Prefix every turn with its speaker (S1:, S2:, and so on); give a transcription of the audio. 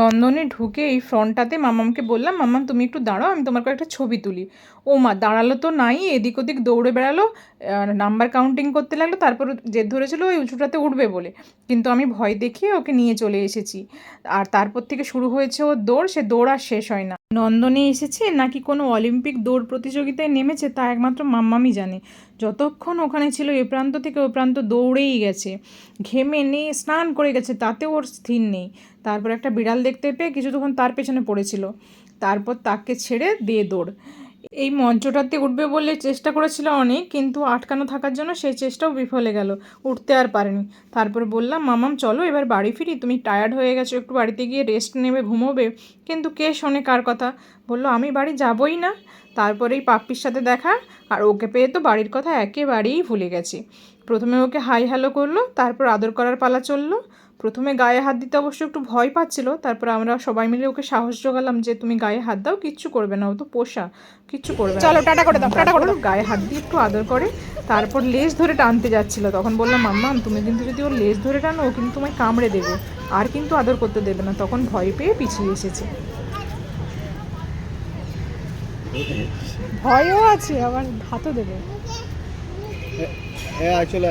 S1: নন্দনে ঢুকে এই ফ্রন্টটাতে মামামকে বললাম, মামাম, তুমি একটু দাঁড়াও, আমি তোমার কয়েকটা ছবি তুলি। ও মা, দাঁড়াল তো নাই, এদিক ওদিক দৌড়ে বেড়ালো নাম্বার কাউন্টিং করতে লাগল, তারপর জেদ ধরেছিল ওই উঁচুটাতে উঠবে বলে। কিন্তু আমি ভয় দেখিয়ে ওকে নিয়ে চলে এসেছি। আর তারপর থেকে শুরু হয়েছে ওর দৌড়, সে দৌড় আর শেষ হয় না। নন্দনে এসেছে, নাকি কোনো অলিম্পিক দৌড় প্রতিযোগিতায় নেমেছে তা একমাত্র মাম্মামি জানে। যতক্ষণ ওখানে ছিল এ প্রান্ত থেকে ও প্রান্ত দৌড়েই গেছে। ঘেমে নিয়ে স্নান করে গেছে তাতে ওর স্থির নেই। তারপর একটা বিড়াল দেখতে পেয়ে কিছু তখন তার পেছনে পড়েছিল। তারপর তাকে ছেড়ে দিয়ে দৌড়। এই মঞ্চটাতে উঠবে বলে চেষ্টা করেছিল অনেক, কিন্তু আটকানো থাকার জন্য সেই চেষ্টাও বিফলে গেল। উঠতে আর পারেনি। তারপর বললাম, মামাম, চলো এবার বাড়ি ফিরি। তুমি টায়ার্ড হয়ে গেছো, একটু বাড়িতে গিয়ে রেস্ট নেবে, ঘুমোবে। কিন্তু কে শোনে কার কথা? বলল আমি বাড়ি যাবই না। তারপরেই পাপ্পির সাথে দেখা আর ওকে পেয়ে তো বাড়ির কথা একেবারেই ভুলে গেছি। প্রথমে ওকে হাই হ্যালো করল তারপর আদর করার পালা চলল। প্রথমে গায়ে হাত দিতে অবশ্য একটু ভয় পাচ্ছিল তারপর আমরা সবাই মিলে ওকে সাহস জোগালাম যে তুমি গায়ে হাত দাও কিচ্ছু করবে না ও তো পোষা কিচ্ছু করবে
S2: চলো টাটা করে দাও টাটা করে
S1: গায়ে হাত দিয়ে একটু আদর করে তারপর লেজ ধরে টানতে যাচ্ছিল। তখন বললাম মাম্মা তুমি কিন্তু যদি ওর লেজ ধরে টানো ও কিন্তু তোমায় কামড়ে দেবে আর কিন্তু আদর করতে দেবে না। তখন ভয় পেয়ে পিছিয়ে এসেছে।
S2: ভয়ও আছে আবার ভাতও দেবে।
S3: হ্যাঁ চলে